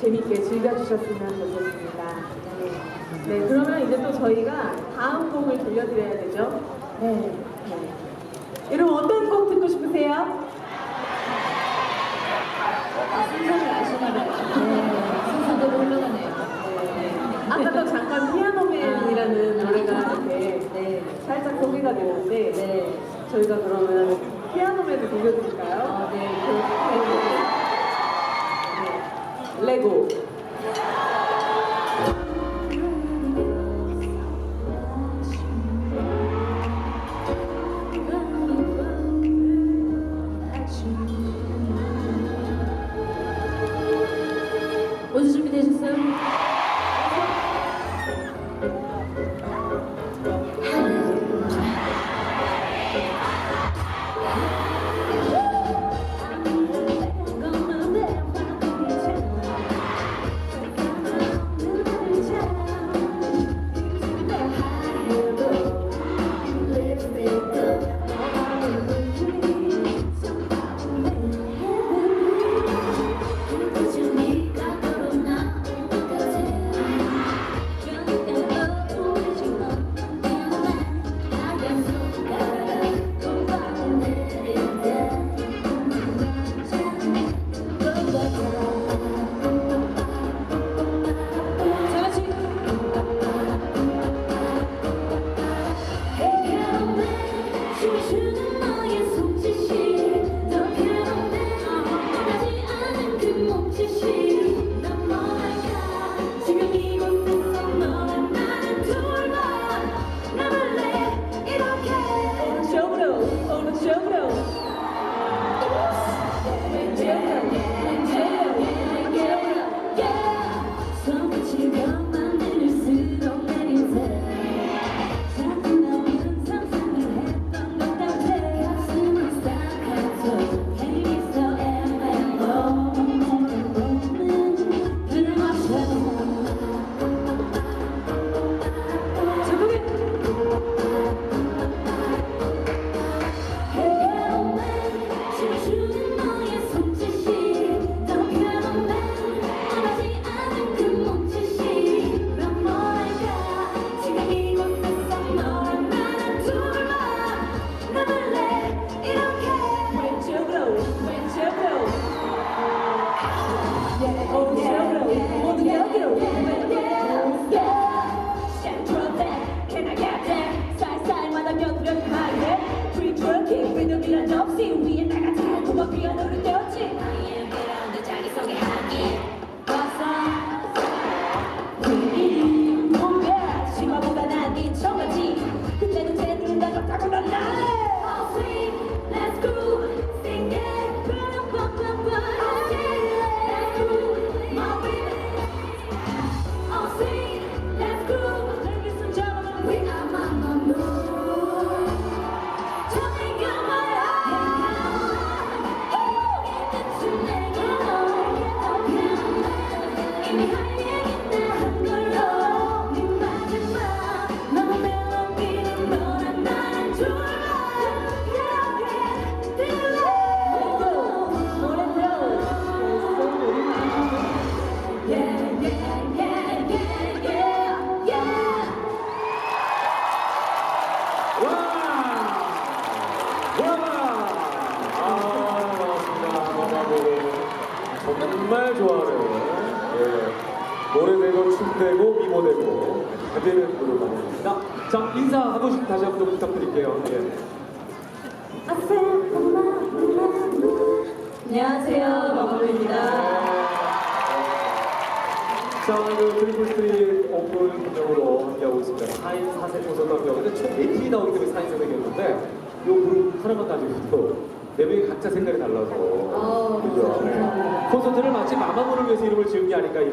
재밌게 즐겨주셨으면 좋겠습니다. 네. 네, 그러면 이제 또 저희가 다음 곡을 들려드려야 되죠? 네. 네. 여러분 어떤 곡 듣고 싶으세요? 아, 순서를 아시나봐요. 네, 순서대로 흘러가네요. 네. 아까도 잠깐 피아노맨이라는 노래가 이렇게 네. 살짝 소개가 되는데 네. 저희가 그러면 피아노맨을 들려드릴까요? 아, 네. 네. 레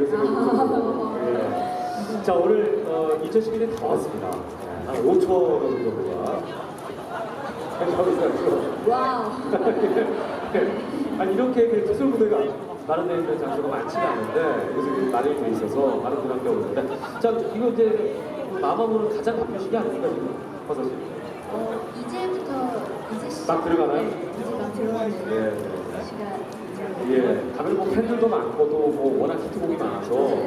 지은 게 아닐까 이런 생각이 들어요. 예. 자, 오늘 어, 2012년 더 왔습니다. 네, 한 5천 정도가 하고 있어요. 와우. 아니 이렇게 그 투술 무대가 마련되어 있는 장소가 많지가 않은데 이렇게 마련이 돼 있어서 많은 함께 오는데 자 이거 이제 마마무는 가장 바쁜 시기 아닙니까 지금 화사 씨? 어, 이제부터 이제 시- 막 들어가나요? 네, 이제 막 들어가는 예. 시간. 예, 다들 뭐 팬들도 많고 또뭐 워낙 히트곡이 많아서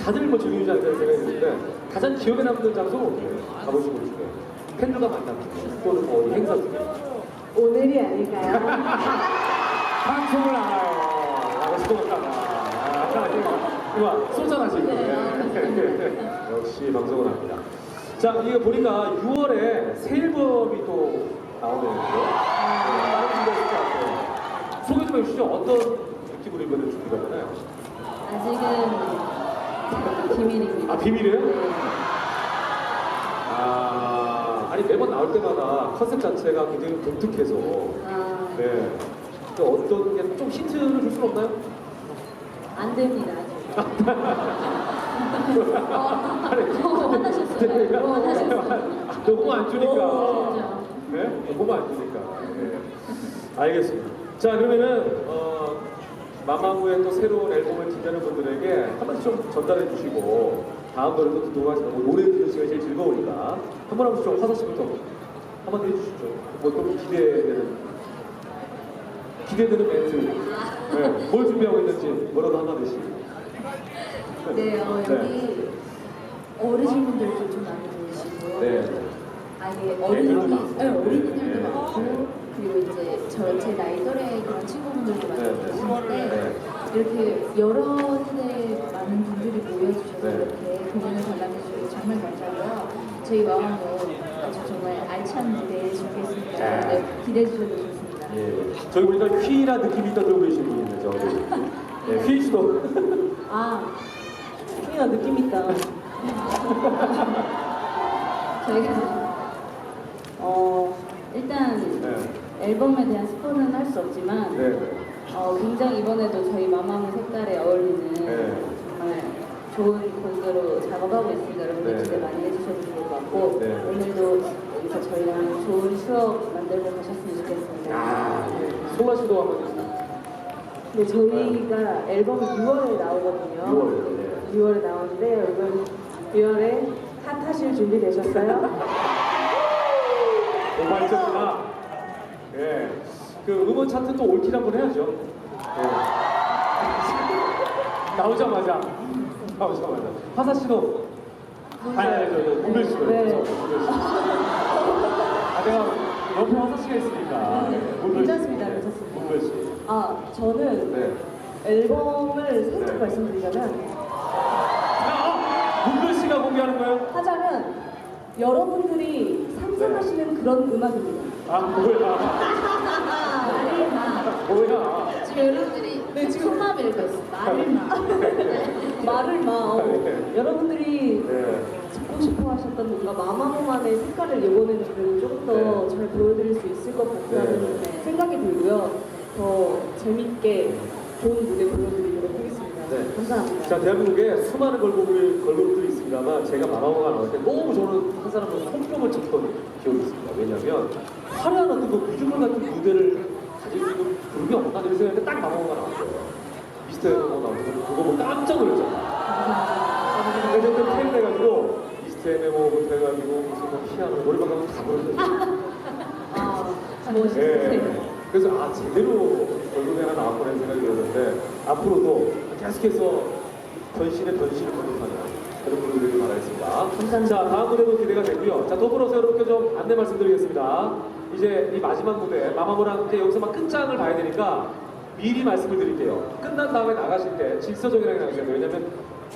다들 뭐 즐기지 않을까 생각이 드는데 가장 기억에 남는? 가보신 곳 중에 팬들과 만난 곳 또는 뭐이 행사 중에 오늘이 아닐까요? 방송을 알아요. 알아. 아, 이거 지금. 네. 역시 방송을 합니다. 자, 이거 보니까 6월에 새 앨범이 또 나오네요. 네, 좀 해주시죠. 어떤 느낌으로 이번에 준비가 되나요? 아직은 비밀입니다. 아, 비밀이에요? 아, 아니 매번 나올 때마다 컨셉 자체가 굉장히 독특해서 아, 네. 또 어떤 게 좀 힌트를 줄 수는 없나요? 안 됩니다. 아직. 어, 화나셨어요. 어, 화나셨어요. 너무 안 주니까. 진짜. 네? 너무 안 주니까. 네. 알겠습니다. 자, 그러면은, 어, 마마무의 또 새로운 앨범을 기다리는 분들에게 한마디 좀 전달해 주시고, 다음 노래도 듣도록 하시고, 뭐 노래 듣는 시간이 제일 즐거우니까, 한 번 한번 좀 화사 씨부터 한마디 해주시죠. 뭐또 기대되는, 기대되는 멘트. 네. 뭘 준비하고 있는지, 뭐라도 한마디씩. 네, 어, 여기 어르신분들도 좀 많이 계시고, 네. 아예 어린이. 네, 어린이들도 네. 많고, 그리고 이제 저 제 나이 또래 그런 친구분들도 많이 네, 네. 계시는데 네. 이렇게 여러 세대 많은 분들이 모여주셔서 네. 이렇게 공연을 관람해주셔서 정말 감사하고요. 저희 마음은 아주 정말 알찬 무대 준비했으니까 여러분들 기대해 주셔도 좋습니다. 예. 저기 보니까 휘라 느낌이 있다 들고 계신 분이 있네요. 저기. 예, 휘 씨도. 아, 휘가 느낌 있다. 저희가 어, 일단 네. 앨범에 대한 스포는 할 수 없지만 네. 네. 어, 굉장히 이번에도 저희 마마무 색깔에 어울리는 네. 정말 좋은 곡으로 작업하고 있습니다. 여러분들 네. 기대 많이 해주셔도 좋을 것 같고 네. 오늘도 여기서 저희랑 좋은 추억 만들고 가셨으면 좋겠습니다. 아, 예. 송아 씨도 한번 해주세요. 네, 저희가 앨범 6월에 나오거든요. 6월에. 네. 6월에 나오는데 여러분 6월에 핫하실 준비 되셨어요? 오발전이나 예. 그 음원 차트 또 올킬 한번 해야죠. 예. 나오자마자. 나오자마자. 화사 씨도. 아니, 아니, 저, 저, 문별 씨도. 네. 그래서 문별 씨. 아, 내가 옆에 화사 씨가 있으니까. 네, 문별 씨. 괜찮습니다, 네. 괜찮습니다. 문별 씨. 아, 저는 네. 앨범을 살짝 네. 말씀드리자면 아, 어? 문별 씨가 공개하는 거예요? 하자면 여러분들이 상상하시는 그런 음악입니다. 아, 뭐야. 말을 마. 뭐야. 지금 여러분들이 네, 지금- 속마음 읽고 있어요. 말을 마. 말을 마. 어, 네. 여러분들이 네. 듣고 싶어 하셨던 뭔가 마마무만의 색깔을 이번에는 저희가 조금 더잘 보여드릴 수 있을 것 같다는 네. 생각이 들고요. 더 재밌게 좋은 무대 하겠습니다. 네. 감사합니다. 자, 대한민국에 수많은 걸그룹이, 걸그룹들이 있습니다만 제가 마마무가 나올 때 너무 저는 한 사람으로 손뼉을 쳤던 기억이 있습니다. 왜냐면 화려한 어떤 그 뮤지컬 같은 무대를 가질 수 있는 그룹이 없나 이런 생각했는데 딱 마마무가 나왔어요. 미스터 앨범 나오고 그거 보고 깜짝 놀랐잖아요. 그래서 그때 팬 돼가지고 미스터 앨범부터 해가지고 무슨 뭐 피아노 노래방 가면 다 부르셨어요. 아, 네. 멋있으세요. 그래서 아 제대로 걸그룹이 하나 나왔구나 생각이 들었는데 앞으로도 계속해서 변신의 변신을 거듭하는 그런 분들이 되길 바라겠습니다. 감사합니다. 자 다음 무대도 기대가 되고요. 자 더불어서 여러분께 좀 안내 말씀드리겠습니다. 이제 이 마지막 무대 마마무랑 이제 여기서 막 끝장을 봐야 되니까 미리 말씀을 드릴게요. 끝난 다음에 나가실 때 질서정연하게 나가셔야 돼요. 왜냐면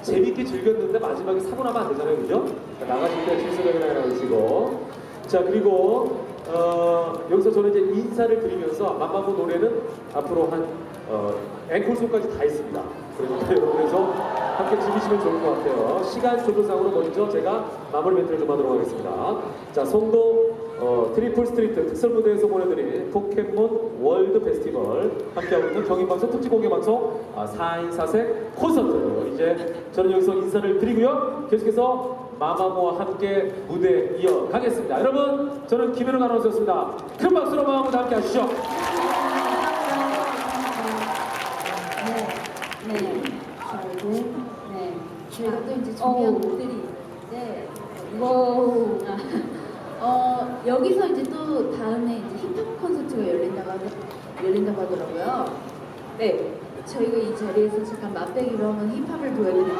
재밌게 즐겼는데 마지막에 사고 나면 안 되잖아요. 그죠? 그러니까 나가실 때 질서정연하게 나가시고. 자, 그리고 어, 여기서 저는 이제 인사를 드리면서 맘마무 노래는 앞으로 한 어, 앵콜송까지 다 있습니다. 여러분께서 함께 즐기시면 좋을 것 같아요. 시간 조절상으로 먼저 제가 마무리 멘트를 좀 하도록 하겠습니다. 자, 송도 어, 트리플 스트리트 특설 무대에서 보내드린 포켓몬 월드 페스티벌 함께하고 있는 경인방송 특집 공개 방송 아, 4인 4색 콘서트 이제 저는 여기서 인사를 드리고요. 계속해서 마마무와 함께 무대 이어가겠습니다. 여러분 저는 김현우 아나운서였습니다. 큰 박수로 마마무와 함께 하시죠. 네. 네. 자, 이제 네. 저희가 또 이제 준비한 어우. 곡들이 있는데 와우. 어, 여기서 이제 또 다음에 이제 힙합 콘서트가 열린다고 하더, 열린다고 하더라고요. 네. 저희가 이 자리에서 잠깐 맛배기로 한번 힙합을 보여드릴게요.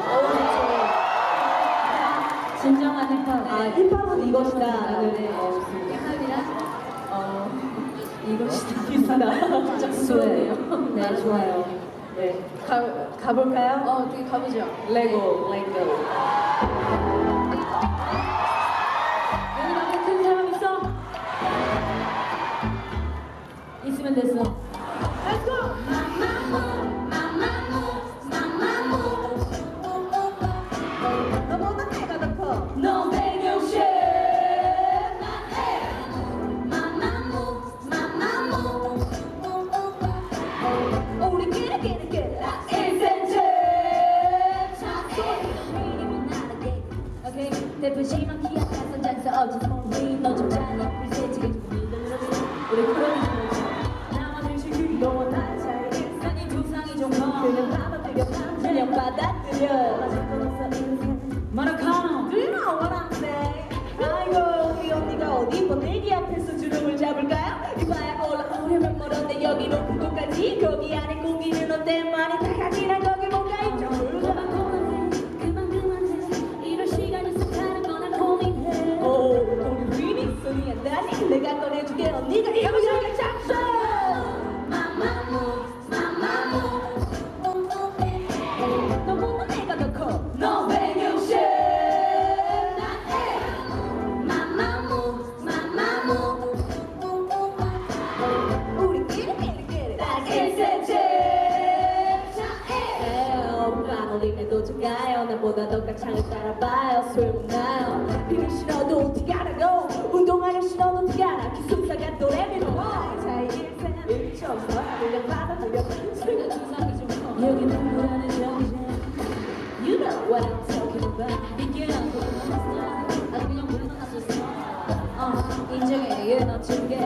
진정한 힙합. 아, 힙합은 이것이다. 라는 네. 어, 좋습니다. 힙합이랑 어, 이것이 다. 비슷하다. 좋네요. 네, 좋아요. 네. 가, 가볼까요? 어, 어떻게 가보죠. 레고, 레고. 여기 남자 큰 사람 있어? 있으면 됐어. 받아들여. 마라카노. I'm saying? 아이고 우리 언니가 어디 번데기 앞에서 주름을 잡을까요? 이봐야 올라오려면 멀었는데 여기 높은 곳까지 거기 안에 공기는 어때 많이 다가지나 거기 뭔가 있죠 그만 그만해. 그만 그만해. 이럴 시간이 쓱 가는 거나 고민해. 오 우리 한다니 내가 꺼내줄게 언니가 여기 오빠 올림에도 좋아요? 나보다 더 가창을 따라봐요. 소용없나요. 비를 싫어도 어떻게 하라고 운동하기 싫어도 어떻게 하나 기숙사가 또래미로 자의 일생은 일치 없어 그냥 받아들여 소리가 두상이 좀 커. 여기 누구라는 여기잖아. You know what I'm talking about. 이게 안 보였어. 아주 그냥 물러났었어. 어, 인정해. 얘 넘치는 게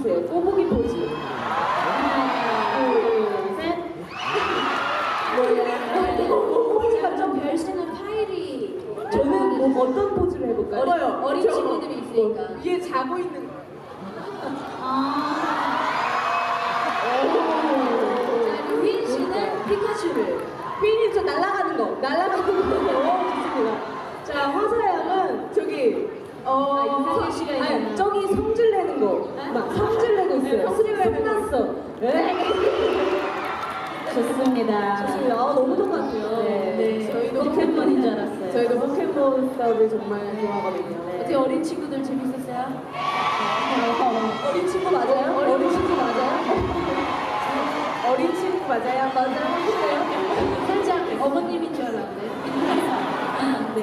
해주세요. 꼬부기 포즈. 하나 둘 셋 포즈가 좀 별신은 파일이 저는 뭐 어떤 포즈를 해볼까요? 어린, 어린 친구들이 있으니까. 위에 자고 있는 거. 자, 휘인 씨는 피카츄를. 휘인이 저 날아가는 거 날아가는 거 좋습니다. 자, 화사양은 저기 어 아, 윤상현 씨가 아니, 있잖아. 저기 성질 내는 거. 막 성질 내고 있어요. 성질 내는 거. 끝났어. 네. 좋습니다. 좋습니다. 아, 너무 똑같아요. 네. 저희도 포켓몬인 줄 알았어요. 저희도 포켓몬 스타를 정말 좋아하거든요. 어떻게 어린 친구들 재밌었어요? 어린 친구 맞아요? 어린 친구 맞아요? 어린 친구 맞아요? 맞아요? 살짝 어머님인 줄 알았는데. 네.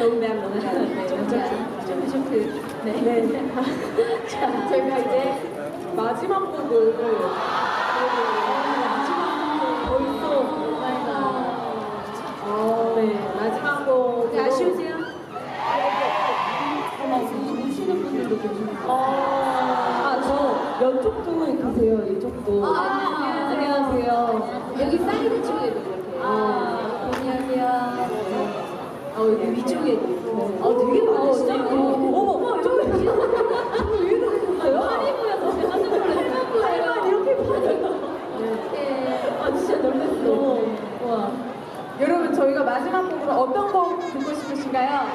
농담 농담. 네. 쇼크 쇼크. 네. 네. 자, 저희가 이제 마지막 곡을 벌써 어, 네. 마지막 곡. 네, 아쉬우세요? 어머, 우시는 분들도 계시네요. 아, 저 이쪽도 계세요. 이쪽도. 아, 안녕하세요. 여기 사이드 쪽에도 이렇게. 아. 안녕하세요. 어, 여기 위쪽에도. 네. 어, 되게 많으시네요. 어머, 어머, 저기 왜 이러셨어요? 팔이 보여서 제가 깜짝 놀랐어요. 팔만 이렇게 팔이. 네. 아, 진짜 놀랐어. 와. 여러분 저희가 마지막 곡으로 어떤 곡 듣고 싶으신가요?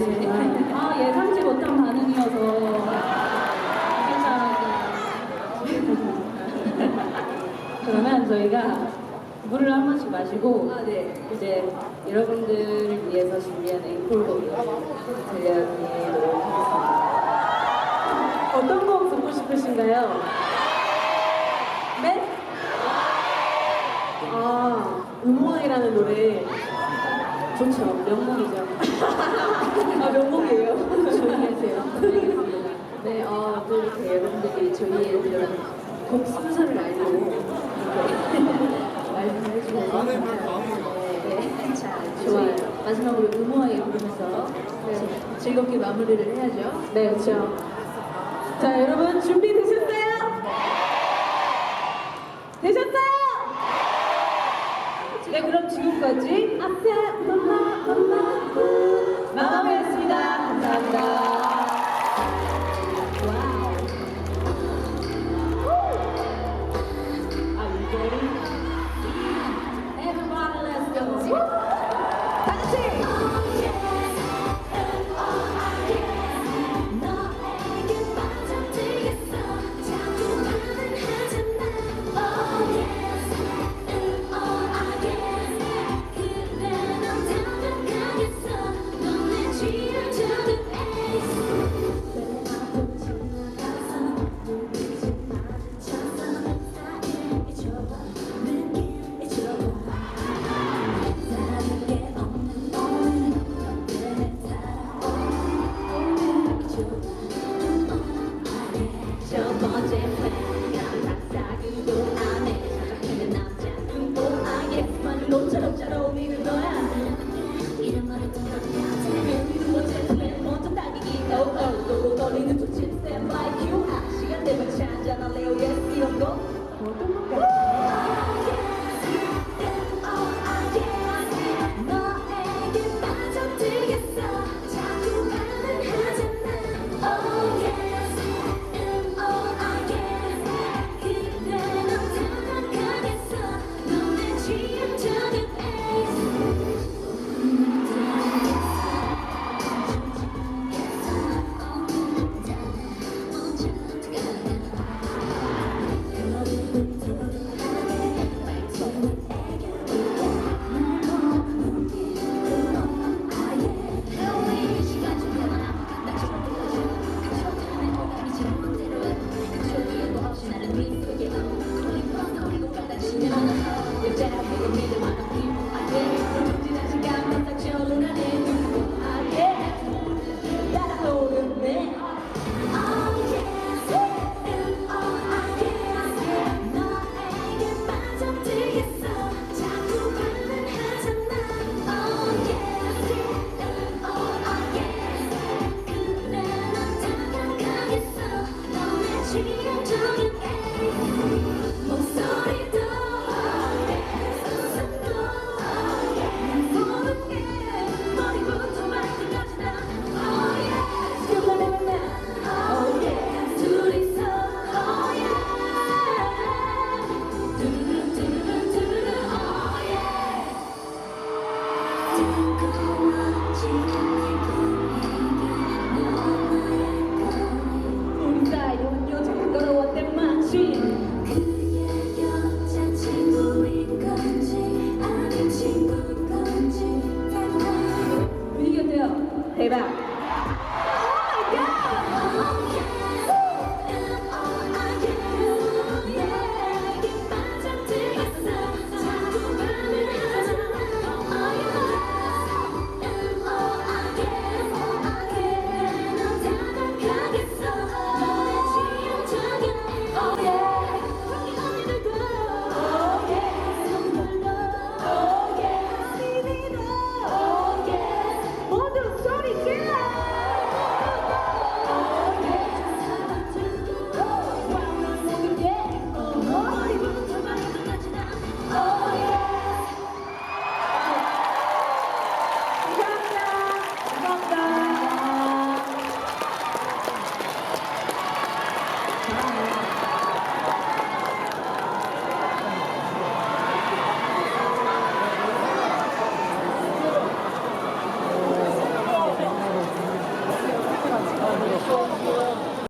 아 예상치 못한 반응이어서. 그러면 저희가 물을 한 번씩 마시고 아, 네. 이제 여러분들을 위해서 준비한 앵콜곡을 들려드리도록 하겠습니다. 어떤 곡 듣고 싶으신가요? 네? 아, 음모이라는 노래 좋죠. 명곡이죠. 아, 명곡이에요? 알겠습니다. 네, 어, 또 이렇게 여러분들이 저희의 이런 곡 순서를 알고 이렇게 말씀을 해주셔서 감사합니다. 네, 자, 좋아요. 마지막으로 음호하게 부르면서 네, 즐겁게 마무리를 해야죠. 네, 그렇죠. 자, 여러분 준비되셨어요? 되셨어요? 네, 그럼 지금까지 맘